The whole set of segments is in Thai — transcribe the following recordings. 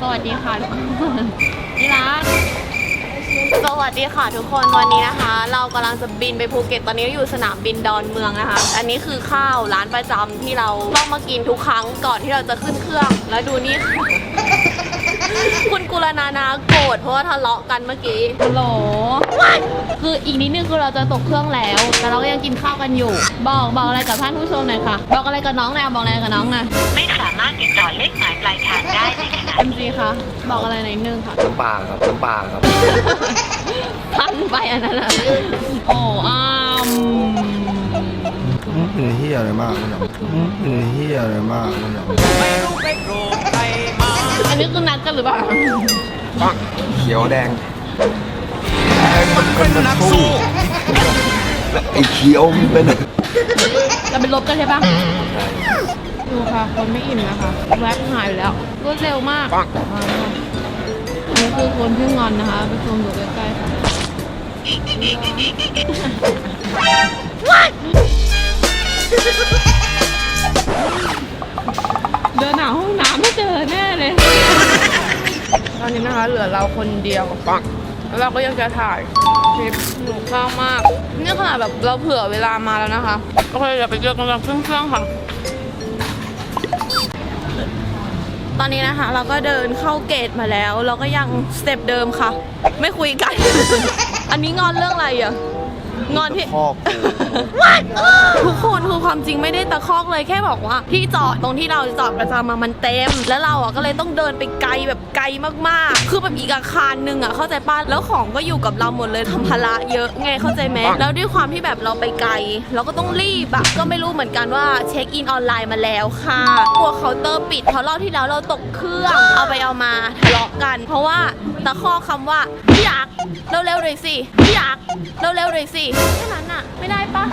สวัสดีค่ะทุกคนนี่ร้านสวัสดีค่ะทุกคนวันนี้นะคะ เรากำลังจะบินไปภูเก็ตตอนนี้อยู่สนามบินดอนเมืองนะคะ อันนี้คือข้าวร้านประจำที่เราต้องมากินทุกครั้งก่อนที่เราจะขึ้นเครื่อง แล้วดูนี่ คุณกุลนานาโกรธเพราะว่าทะเลาะกันเมื่อกี้ฮัลโหลคืออีกนิดนึงคือเราจะตกเครื่องแล้ว แต่เราก็ยังกินข้าวกันอยู่ บอกบอกอะไรกับท่านผู้ชมหน่อยค่ะ บอกอะไรกับน้องหน่อยบอกอะไรกับน้องหน่อยไม่สามารถติดต่อเลขหมายปลายทางได้ในขณะเอ็มซีคะบอกอะไรหน่อยนึงค่ะน้ำปลาครับน้ำปลาครับ พันไปอันนั้นอะโอ้อ้ามเป็นเฮียอะไรมากเนี่ยเป็นเฮียอะไรมากเนี่ยอัน นี้คือนัดกันหรือเปล่าเขียวแดงมันเป็นนักสู้และไอ้เขียวมันเป็นเราเป็นลบกันใช่ปะดูค่ะ คนไม่อิ่มนะคะ แว็กหายไปแล้วรวดเร็วมากมาค่ะอันนี้คือคนที่งอนนะคะไปชมดูใกล้ๆค่ะเดินหาห้องน้ำไม่เจอแน่เลย ตอนนี้นะคะเหลือเราคนเดียวแล้วเราก็ยังจะถ่ายคลิปหนูข้าวมาก นี่ขนาดแบบเราเผื่อเวลามาแล้วนะคะโอเคเดี๋ยวไปเจอกันตอนขึ้นเครื่องค่ะ ตอนนี้นะคะ เราก็เดินเข้าเกตมาแล้ว เราก็ยังสเต็ปเดิมค่ะ ไม่คุยกัน อันนี้งอนเรื่องอะไรอะ งอนที่คอกกู ทุกคนคือความจริงไม่ได้ตะคอกเลยแค่บอกว่า ที่จอดตรงที่เราจอดประจำมามันเต็ม แล้วเราอะก็เลยต้องเดินไปไกลแบบไกลมากๆ คือแบบอีกอาคารหนึ่งอะเข้าใจป้ะแล้วของก็อยู่กับเราหมดเลยทำภาระเยอะไงเข้าใจไหมแล้วด้วยความที่แบบเราไปไกล เราก็ต้องรีบอะก็ไม่รู้เหมือนกันว่าเช็คอินออนไลน์มาแล้วค่ะกลัวเคาน์เตอร์ปิดเพราะรอบที่แล้วเราตกเครื่องเอาไปเอามาทะเลาะกัน เพราะว่าตะคอกคำว่าพี่ยักษ์เร็วๆเลยสิพี่ยักษ์เร็วๆเลยสิแค่นั้นอะไม่ได้ปะ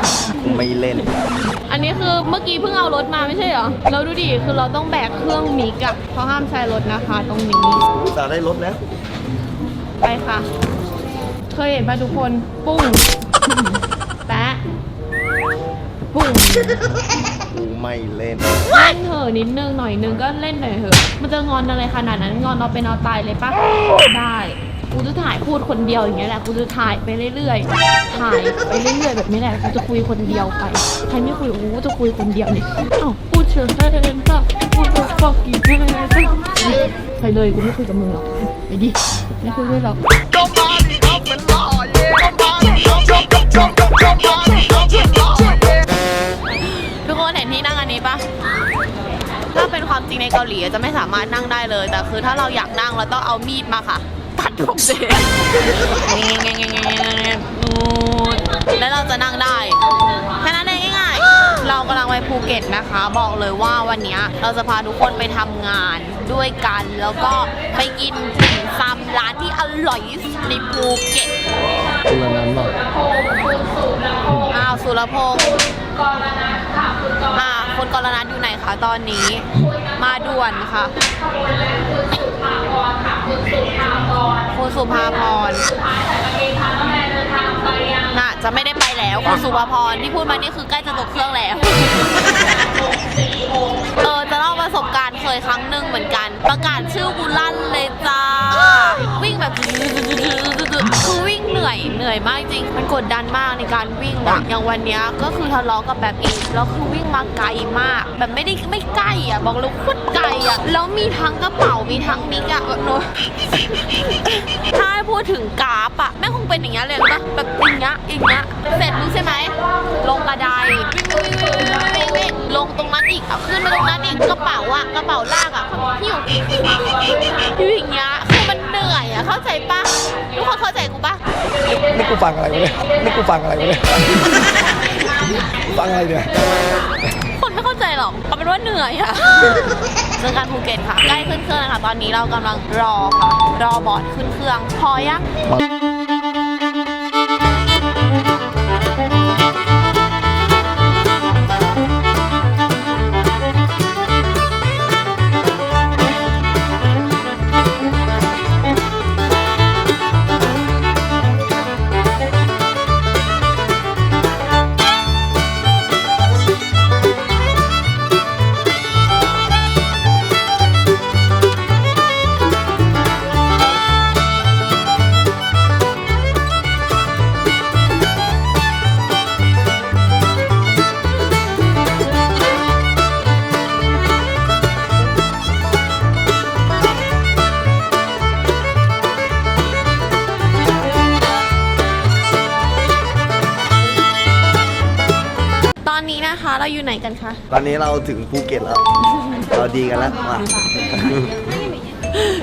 กูไม่เล่น อันนี้คือเมื่อกี้เพิ่งเอารถมาไม่ใช่เหรอเราดูดิคือเราต้องแบกเครื่องมิกอะเขาห้ามใช้รถนะคะ ตรงนี้กูจะได้รถแล้ว ไปค่ะ เคยเห็นป่ะทุกคนปุ้งแปะปุ้งกูไม่เล่น เล่นเถอะนิดนึงหน่อยนึงก็เล่นหน่อยเถอะมันจะงอนอะไรขนาดนั้นงอนเอาเป็นเอาตายเลยปะได้ กูจะถ่ายพูดคนเดียวอย่างเงี้ยแหละกูจะถ่ายไปเรื่อยๆ ถ่ายไปเรื่อยๆแบบนี้แหละกูจะคุยคนเดียวไป ใครไม่คุยกูก็จะคุยคนเดียวเนี่ยอ้าวพูดเชิญให้เล่นป่ะพูดฟอกกี้ให้เล่นป่ะไปเลยกูไม่คุยกับมึงหรอกไปดิไม่คุยด้วยหรอกทุกคนเห็นที่นั่งอันนี้ปะถ้าเป็นความจริงในเกาหลีจะไม่สามารถนั่งได้เลย แต่คือถ้าเราอยากนั่งเราต้องเอามีดมาค่ะ ตัดผมเสร็จแล้วเราจะนั่งได้แค่นั้นเองง่ายๆเรากำลังไปภูเก็ตนะคะ บอกเลยว่าวันเนี้ยเราจะพาทุกคนไปทำงานด้วยกัน แล้วก็ไปกินติ่มซำร้านที่อร่อยที่สุดในภูเก็ตตัวนั้นหรออ้าวสุรพงศ์อ่าคุณกรณัทอยู่ไหนคะตอนนี้ มาด่วนค่ะคุณสุภาพรน่ะจะไม่ได้ไปแล้วคุณสุภาพรที่พูดมานี่คือใกล้จะตกเครื่องแล้ว อยเหนื่อยมากจริง มันกดดันมากในการวิ่งอะอย่างวันเนี้ยก็คือทะเลาะกับแบบอีกแล้วคือวิ่งมาไกลมาก แบบไม่ได้ไม่ใกล้อะบอกเลยโคตรไกลอะแล้วมีทั้งกระเป๋ามีทั้งมิกอะแบบหนูถ้าให้พูดถึงกราฟอะแม่งคงเป็นอย่างเงี้ยเลยรู้ปะแบบอย่างเงี้ยอย่างเงี้ยเสร็จรู้ใช่ไหมลงกระไดวิ่งวิ่งวิ่งวิ่งวิ่งลงตรงนั้นอีกเอาขึ้นมาตรงนั้นอีกกระเป๋าอะกระเป๋าลากอะหิ้วอยู่อย่างเงี้ยคือมันเหนื่อยอะเข้าใจปะทุกคนเข้าใจกูปะ นี่กูฟังอะไรวะเนี่ยนี่กูฟังอะไรวะเนี่ยฟังอะไรเนี่ยคนไม่เข้าใจหรอกเอาเป็นว่าเหนื่อยอะเจอกันภูเก็ตค่ะ ใกล้ขึ้นเครื่องแล้วค่ะ ตอนนี้เรากำลังรอค่ะ รอบอร์ดขึ้นเครื่อง พอยัง กันคะ ตอนนี้เราถึงภูเก็ตแล้ว เราดีกันแล้วมา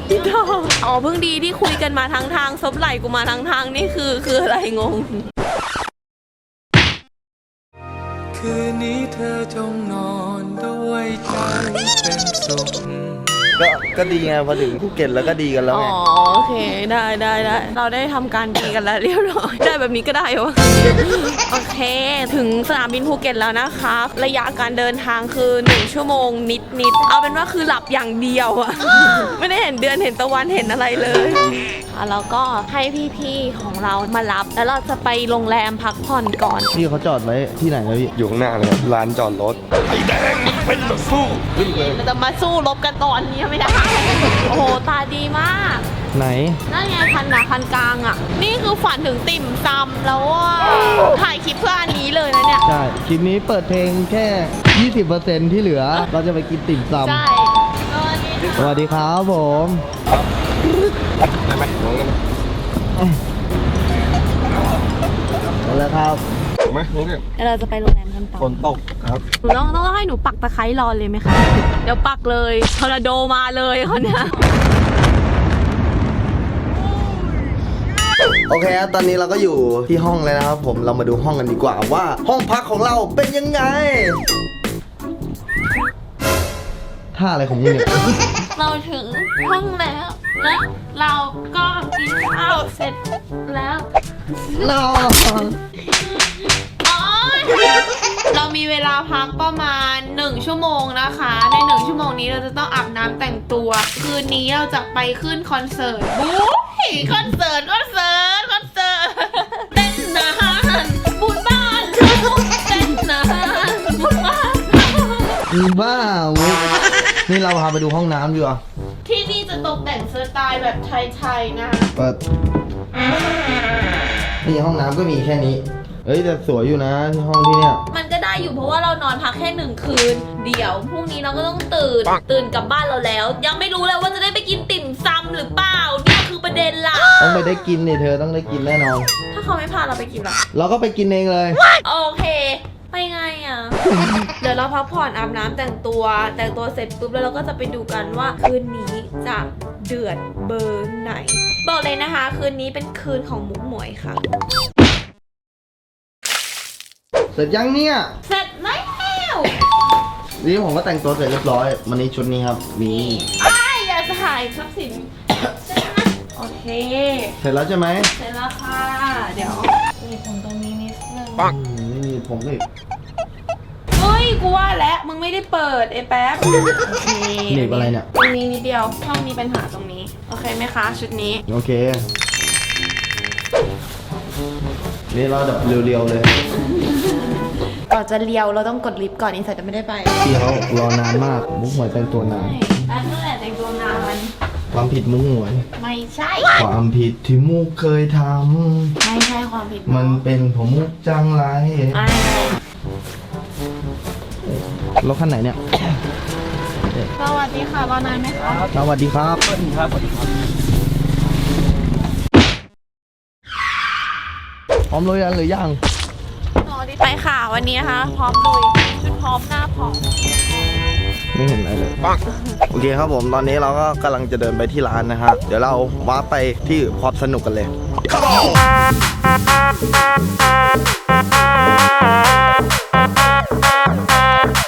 พี่ทองอ๋อเพิ่งดีที่คุยกันมาทั้งทางซบไหล่กูมาทั้งทางนี่คือคืออะไรงง คืนนี้เธอจงนอนด้วยใจเป็นสุข ก็ก็ดีไงพอถึงภูเก็ตแล้วก็ดีกันแล้วอ๋อไงโอเคได้ได้ได้เราได้ทำการดีกันแล้วเรียบร้อย ได้แบบนี้ก็ได้วะโอเค ถึงสนามบินภูเก็ตแล้วนะคะ ระยะการเดินทางคือ 1 ชั่วโมงนิดนิดๆเอาเป็นว่าคือหลับอย่างเดียวอะไม่ได้เห็นเดือนเห็นตะวันเห็นอะไรเลยอะแล้วก็ให้พี่ๆของเรามารับ แล้วเราจะไปโรงแรมพักผ่อนก่อน พี่เขาจอดไว้ที่ไหนนะพี่อยู่ข้างหน้าเลยครับลานจอดรถไอ้แดงมันเป็นนักสู้ขึ้นเลยเราจะมาสู้รบกันตอนนี้ไม่ได้ โอ้โห ตาดีมาก ไหน นั่นไงคันหนาคันกลางอะ นี่คือฝันถึงติ่มซำแล้วว่าถ่ายคลิปเพื่ออันนี้เลยนะเนี่ย ใช่ คลิปนี้เปิดเพลงแค่ 20%ที่เหลือ เราจะไปกินติ่มซใช่ก็นี่ำสวัสดีครับผมได้ไหมน้องกันมาแล้วครับถูก ไหมน้องกันเดี๋ยวเราจะไปโรงแรมกันต่อฝนตกครับหนูต้องต้องให้หนูปักตะไคร้รอเลยไหมคะ เดี๋ยวปักเลยทอร์นาโดมาเลยคนเนี้ยโอเคครับตอนนี้เราก็อยู่ที่ห้องเลยนะครับผมเรามาดูห้องกันดีกว่าว่า ห้องพักของเราเป็นยังไงท่าอะไรของมึงเนี่ยเราถึงห้องแล้วและเราก็กินข้าวเสร็จแล้วนอนโอ๊ย เรามีเวลาพักประมาณ 1 ชั่วโมงนะคะ ใน 1 ชั่วโมงนี้เราจะต้องอาบน้ำแต่งตัว คืนนี้เราจะไปขึ้นคอนเสิร์ตบู๊ยคอนเสิร์ตคอนเสิร์ตคอนเสิร์ตเต้นนานบุญบ้านเต้นนานบุญบ้านมึงบ้าเว้ยนี่เราพาไปดูห้องน้ำดีกว่าที่นี่จะตกแต่งสไตล์แบบไทยๆนะคะเปิดนี่ห้องน้ำก็มีแค่นี้ เอ้ยแต่สวยอยู่นะที่ห้องที่เนี่ย มันก็ได้อยู่เพราะว่าเรานอนพักแค่หนึ่งคืน เดี๋ยวพรุ่งนี้เราก็ต้องตื่น ตื่นกลับบ้านเราแล้ว ยังไม่รู้เลยว่าจะได้ไปกินติ่มซำหรือเปล่าเนี่ยคือประเด็นหลักต้องไปได้กินนี่เธอต้องได้กินแน่นอน ถ้าเขาไม่พาเราไปกินหรอเราก็ไปกินเองเลย โอเค ไปไงอะ เดี๋ยวเราพักผ่อนอาบน้ำแต่งตัว แต่งตัวเสร็จปุ๊บแล้วเราก็จะไปดูกันว่าคืนนี้จะเดือดเบอร์ไหน บอกเลยนะคะ คืนนี้เป็นคืนของมุกหมวยค่ะ เสร็จยังเนี่ย เสร็จแล้วนี่ผมก็แต่งตัวเสร็จเรียบร้อยวันนี้ชุดนี้ครับมีไอ้ยอย่าถ่ายทรัพย์สินใช่ไหมโอเค เสร็จแล้วใช่ไหมเสร็จแล้วค่ะ เดี๋ยวมีผมตรงนี้นิดนึงอืมไม่มีผมอีกเฮ้ยกูว่าแล้วมึงไม่ได้เปิดไอ้แป๊บโอเคหนีบอะไรเนี่ยตรงนี้นิดเดียวช่องมีปัญหาตรงนี้ โอเคไหมคะ ชุดนี้ โอเค นี่เราแบบเรียวๆเลยก่อน จะเลียวเราต้องกดลิฟต์ก่อนอินเสิร์ตจะไม่ได้ไปพี่เขารอนานมากมุกหวยแต่งตัวนานแป๊บนั่นแหละแต่งตัวนานความผิดมุกหวย ไม่ใช่ ความผิดที่มุกเคยทไม่ใช่ความผิดำมันเป็นผมมุกจังไรไม่รถคันไหนเนี่ยสวัสดีค่ะรอนานไหมคะสวัสดีครับสวัสดีครับสวัสดีครับพร้อมเลยยังหรือยัง ไปค่ะวันนี้นะคะ พร้อมลุยชุดพร้อมหน้าพร้อมไม่เห็นอะไรเลยโอเคครับผมตอนนี้เราก็กำลังจะเดินไปที่ร้านนะฮะเดี๋ยวเราว้าร์ปไปที่ความสนุกกันเลยวันนี้ใครมีความ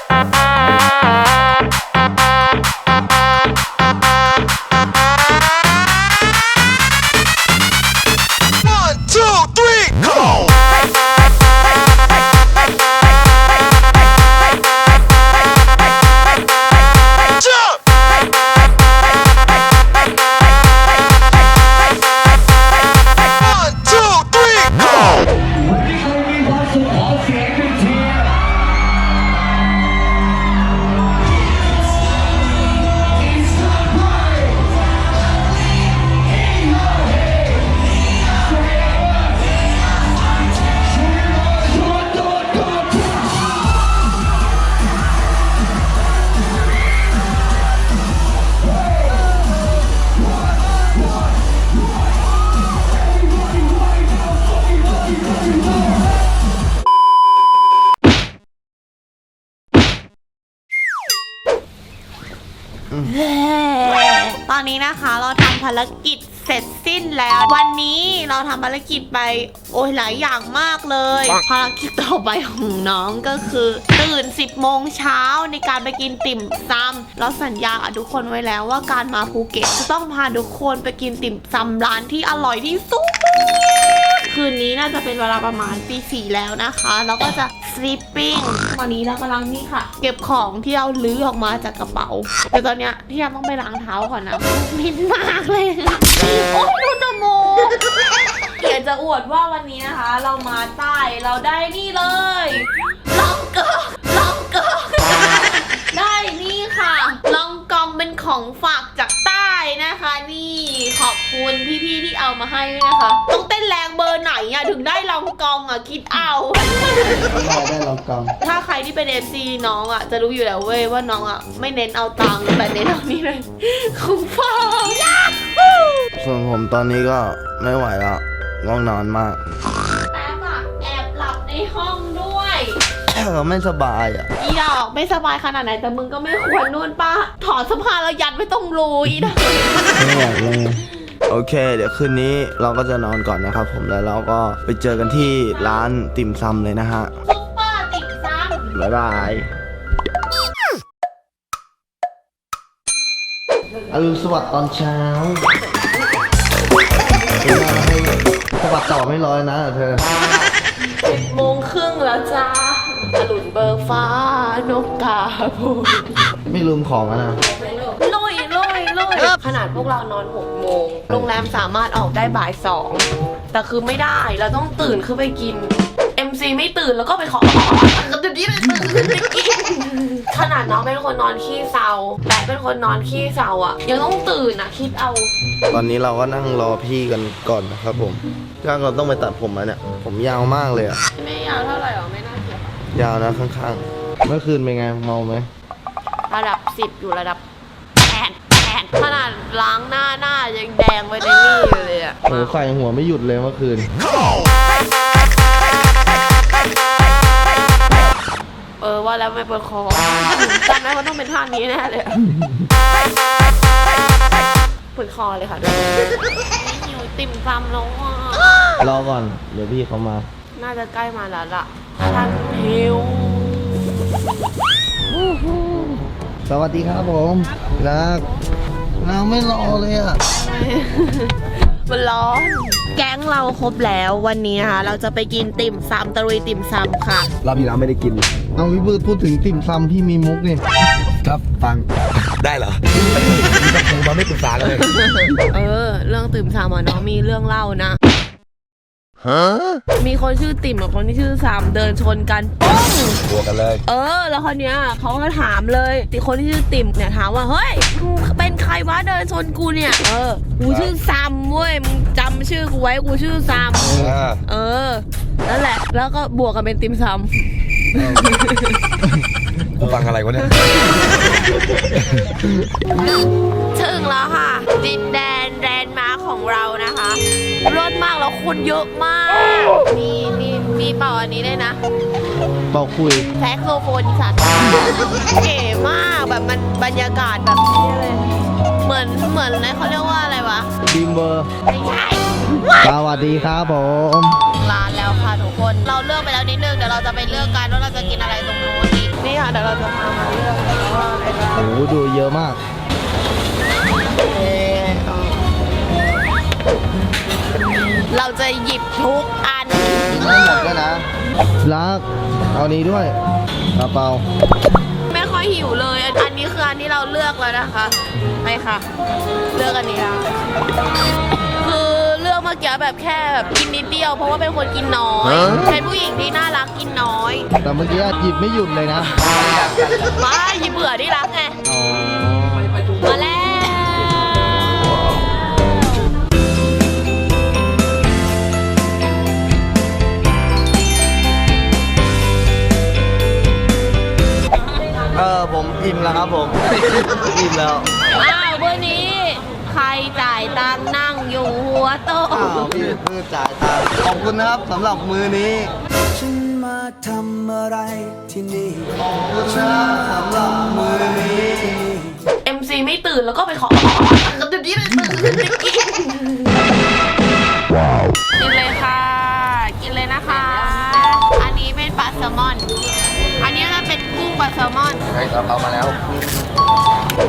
นะคะเราทำภารกิจเสร็จสิ้นแล้ว วันนี้เราทำภารกิจไปโอ้ยหลายอย่างมากเลย ภารกิจต่อไปของน้องก็คือ ตื่น 10 โมงเช้าในการไปกินติ่มซำเราสัญญากับทุกคนไว้แล้วว่าการมาภูเก็ตจะต้องพาทุกคนไปกินติ่มซำร้านที่อร่อยที่สุด คืนนี้น่าจะเป็นเวลาประมาณตีสี่แล้วนะคะแล้วก็จะ sleeping ตอนนี้เรากำลังนี่ค่ะ เก็บของที่เราลื้อออกมาจากกระเป๋าแต่ตอนเนี้ยที่เราต้องไปล้างเท้าก่อนนะมินมากเลยโอ้ยดูจมูกอยากจะอวดว่าวันนี้นะคะ เรามาใต้เราได้นี่เลยลองกองลองกองได้นี่ค่ะลองกองเป็นของฝากจากใต้ นะคะนี่ขอบคุณพี่ๆที่เอามาให้ด้วยนะคะ ต้องเต้นแรงเบอร์ไหนอะถึงได้ลองกองอะคิดเอาได้ลองกองถ้าใครที่เป็น FC น้องอะจะรู้อยู่แล้วเว้ยว่าน้องอะไม่เน้นเอาตังค์แต่เน้นเอานี่เลยของฝากยาฮูส่วนผมตอนนี้ก็ไม่ไหวแล้วง่วงนอนมาก แป๊บอะแอบหลับในห้องด้วยเออ ไม่สบายอะ อีดอกไม่สบายขนาดไหนแต่มึงก็ไม่ควรนู่นป้าถอดเสภาแล้วยัดไม่ต้องรูอีดอกไม่ไหวเลยโอเค เดี๋ยวคืนนี้เราก็จะนอนก่อนนะครับผมแล้วเราก็ไปเจอกันที่ร้านติ่มซำเลยนะฮะซุปเปอร์ติ่มซำบ๊ายบายอรุณสวัสดิ์ตอนเช้าเดี๋ยวมาให้สวัสดิ์ต่อไม่ร้อยนะเธอโมงครึ่งแล้วจ้า อรุณเบิกฟ้านกกาโบยไม่ลืมของอะนะลุยลุยลุยขนาดพวกเรานอน6โมงโรงแรมสามารถออกได้บ่ายสองแต่คือไม่ได้เราต้องตื่นขึ้นไปกิน MC ไม่ตื่นแล้วก็ไปขอกับจุดนี้ไปตื่นขึ้นไปกินขนาดน้องเป็นคนนอนขี้เศร้าแต่เป็นคนนอนขี้เศร้าอะ ยังต้องตื่นอะคิดเอา ตอนนี้เราก็นั่งรอพี่กันก่อนนะครับผมย่างเราต้องไปตัดผมมาเนี่ย ผมยาวมากเลยอะไม่ยาวเท่าไหร่หรอไม่น่าเกี่ ยวยาวนะข้างๆ เมื่อคืนเป็นไงเมาไหมระดับสิบอยู่ระดับแปดแปดขนาดล้างหน้าหน้ายังแดงไปในนี่อยู่เลยอะโอ้ใส่หัวไม่หยุดเลยเมื่อคืน เออว่าแล้วไม่เปิดคอจำได้ว่าต้องเป็นท่านี้แน่เลยอะเปิดคอเลยค่ะดูหิวติ่มซำแล้วอะรอก่อน เดี๋ยวพี่เขามา น่าจะใกล้มาแล้วล่ะท่าน หิวสวัสดีครับผมรักเราไม่รอเลยอะมันร้อน แก๊งเราครบแล้ววันนี้นะคะเราจะไปกินติ่มซำตะลุยติ่มซำค่ะ รอบที่แล้วไม่ได้กิน เอาพี่บืดพูดถึงติ่มซำพี่มีมุกนี่ครับฟังได้เหรอมีตะโพมาไม่ปรึกษากันเลย เออ เรื่องติ่มซำอะน้องมีเรื่องเล่านะฮะ มีคนชื่อติ่มกับคนที่ชื่อซำเดินชนกันป้องบวกกันเลย เออ แล้วคนเนี้ยเขาก็ถามเลยติคนที่ชื่อติ่มเนี่ยถามว่าเฮ้ยมึงเป็นใครวะเดินชนกูเนี่ย เออกูชื่อซัมเว้ยมึงจำชื่อกูไว้กูชื่อซัมอ่าเออนั่นแหละ แล้วก็บวกกันเป็นติ่มซกูฟังอะไรวะเนี่ยำถึงแล้วค่ะ ดินแดนแรนด์มาร์คของเรานะคะ รถมากแล้วคนเยอะมาก มีมีมีเป่าอันนี้ด้วยนะ เป่าคุยแซกโซโฟนอีสัตว์เก๋มากแบบมันบรรยากาศแบบนี้เลย เหมือนเหมือนนะเขาเรียกว่าอะไรวะทีมเบอร์ไม่ใช่สวัสดีครับผมร้านแล้วค่ะทุกคน เราเลือกไปแล้วนิดนึงเดี๋ยวเราจะไปเลือกกันว่าเราจะกินอะไรตรงนู้นอีกนี่ค่ะเดี๋ยวเราจะพามาเลือกกันว่าอะไรบ้างโอ้โหดูเยอะมาก เอ่อเราจะหยิบทุกอัน ไม่หมดด้วยนะรักเอานี้ด้วยกระเป๋าไม่ค่อยหิวเลย อันนี้คืออันที่เราเลือกแล้วนะคะไปค่ะ เลือกอันนี้นะคือเลือกเมื่อกี้แบบแค่แบบกินนิดเดียว เพราะว่าเป็นคนกินน้อยเป็นผู้หญิงที่น่ารักกินน้อย แต่เมื่อกี้หยิบไม่หยุดเลยนะมาหยิบเบื่อที่รักไง เออผมอิ่มแล้วครับผม อิ่มแล้วอ้าวเบอร์นี้ ใครจ่ายตังค์นั่งอยู่หัวโต๊ะอ้าวพี่เพื่อจ่ายตังค์ขอบคุณนะครับสำหรับมือนี้ฉันมาทำอะไรที่นี่ขอบคุณนะครับสำหรับมือนี้ MC MC ไม่ตื่นแล้วก็ไปขอเดี๋ยวนี้เลยตื่นขึ้นไปกินกินเลยค่ะ กินเลยนะคะ อันนี้เป็นปลาแซลมอนอั นนี้จะเป็นกุ้งปลาแซลมอนใช่ซาลาเปามาแล้ว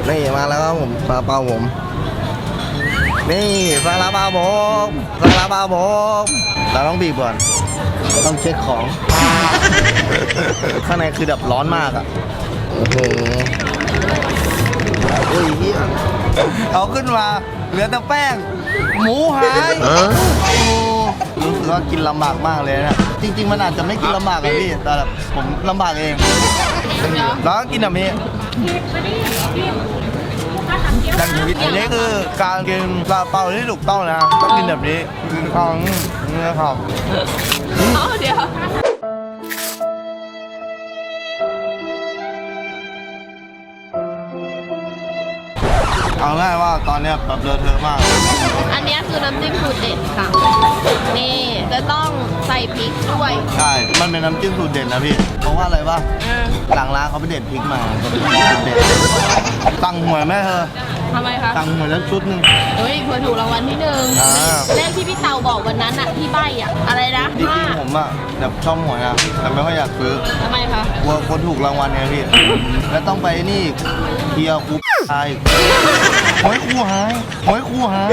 นี่มาแล้วครับผมซาลาเปาผม นี่ซาลาเปาผมซาลาเปาผมเราต้องบีบก่อน ต้องเช็คของ ข้างในคือแบบร้อนมากอะโอ้โหโอ้ยเฮียเอาขึ้นมา เหลือแต่แป้ง หมูหายโอ้ รู้สึกว่ากินลำบากมากเลยนะจริง ๆ มันอาจจะไม่กินลำบากอะพี่แต่แบบผมลำบากเอง แล้วก็กินแบบนี้ดังชีวิตอันนี้คือการกินซาลาเปาที่ถูกต้องนะต้องกินแบบนี้กินข้าวนี่นะครับเอาเดี๋ยว เอาง่ายว่าตอนเนี้ยแบบเลอะเทอะมาก อันนี้คือน้ำจิ้มสูตรเด็ดค่ะ นี่จะต้องใส่พริกด้วยใช่ มันเป็นน้ำจิ้มสูตรเด็ดนะพี่ เพราะว่าอะไรวะหลังร้านเขาไปเด็ดพริกมาเด็ดสั่งหวยแม่เธอ ทำไมคะสั่งหวยแล้วชุดหนึ่งเฮ้ยเพื่อถูกรางวัลที่หนึ่งอ่า เลขที่พี่เตาบอกวันนั้นอะที่ใบอะอะไรนะจริห้างๆผมอะแบบชอบหวยนะแต่ไม่ค่อยอยากซื้อทำไมคะกลัวคนถูกรางวัลไงพี่ แล้วต้องไปนี่อีกเคลียร์ครูหายหวยครูหายหวยครูหาย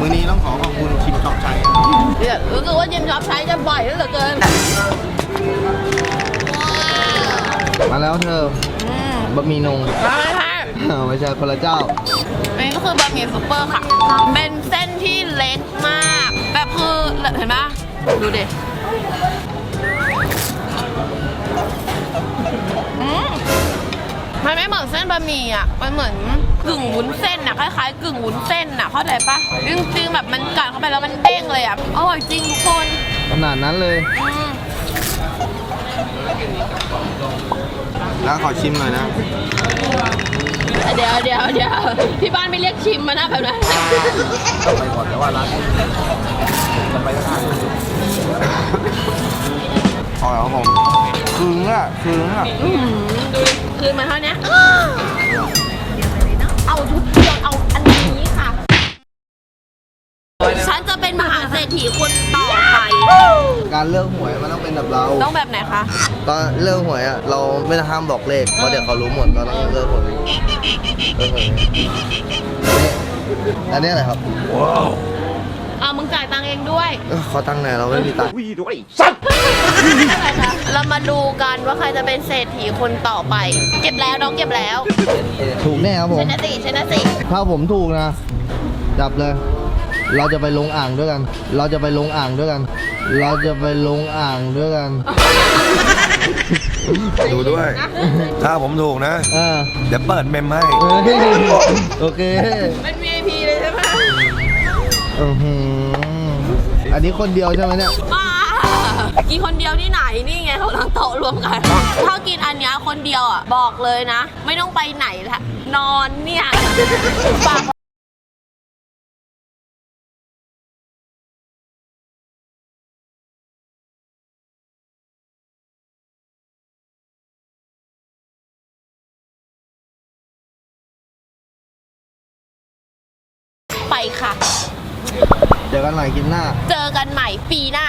มือนี้ต้องขอขอบคุณคิมช็อปชัยเนี่ยรู้สึกว่าเจมส์ชอบใช้จะบ่อยเหลือเกินมาแล้วเธออืมบะหมี่นงมาเลยค่ะอ้าว ไม่ใช่คนละเจ้า อันนี้ก็คือบะหมี่ซุปเปอร์ค่ะ เป็นเส้นที่เล็กมาก แบบคือเห็นไหมดูดิอืมมันไม่เหมือนเส้นบะหมี่อะ มันเหมือนกึ่งวุ้นเส้นอะ คล้ายๆกึ่งวุ้นเส้นอะ เข้าใจปะจริงๆแบบมันกัดเข้าไปแล้วมันเด้งเลยอะ อร่อยจริงทุกคนขนาดนั้นเลยอืมแล้วขอชิมหน่อยนะ เดี๋ยวเดี๋ยวเดี๋ยวที่บ้านไม่เรียกชิมมานะแบบนั้นไปก่อนแต่ว่าร้านจะไปก็ได้อ๋อครับผมคืนอะคืนอะอื้อหือดูดิคืนมาเท่านี้เอาทุกเดียวเอาอันนี้ค่ะ ฉันจะเป็นมหาเศรษฐีคนต่อไป การเลือกหวยมันต้องเป็นแบบเรา ต้องแบบไหนคะตอนเลือกหวยอะเราไม่ได้ห้ามบอกเลขเพราะเดี๋ยวเขารู้หมดเราต้องเลือกหวยเลือกหวยนี่อันนี้อะไรครับเอามึงจ่ายตังค์เองด้วยเอ้อขอตังค์หน่อยเราไม่มีตังค์อะไรคะเรามาดูกันว่าใครจะเป็นเศรษฐีคนต่อไป เก็บแล้วน้องเก็บแล้วถูกแน่ครับผชมนะสิชนะสิถ้าผมถูกนะจับเลย เราจะไปลงอ่างด้วยกัน เราจะไปลงอ่างด้วยกัน เราจะไปลงอ่างด้วยกัน ดูด้วย ถ้าผมถูกนะ เออเดี๋ยวเปิดเมมให้ เฮ้ยโอเคเป็น VIP เลยใช่ไหมอือหืออันนี้คนเดียวใช่ไหมเนี่ยป้ากินคนเดียวที่ไหนนี่ไงเขาทั้งโต๊ะรวมกัน ถ้ากินอันเนี้ยคนเดียวอะบอกเลยนะ ไม่ต้องไปไหนละนอนเนี่ยฝาก ค่ะ เจอกันใหม่คลิปหน้า เจอกันใหม่ปีหน้า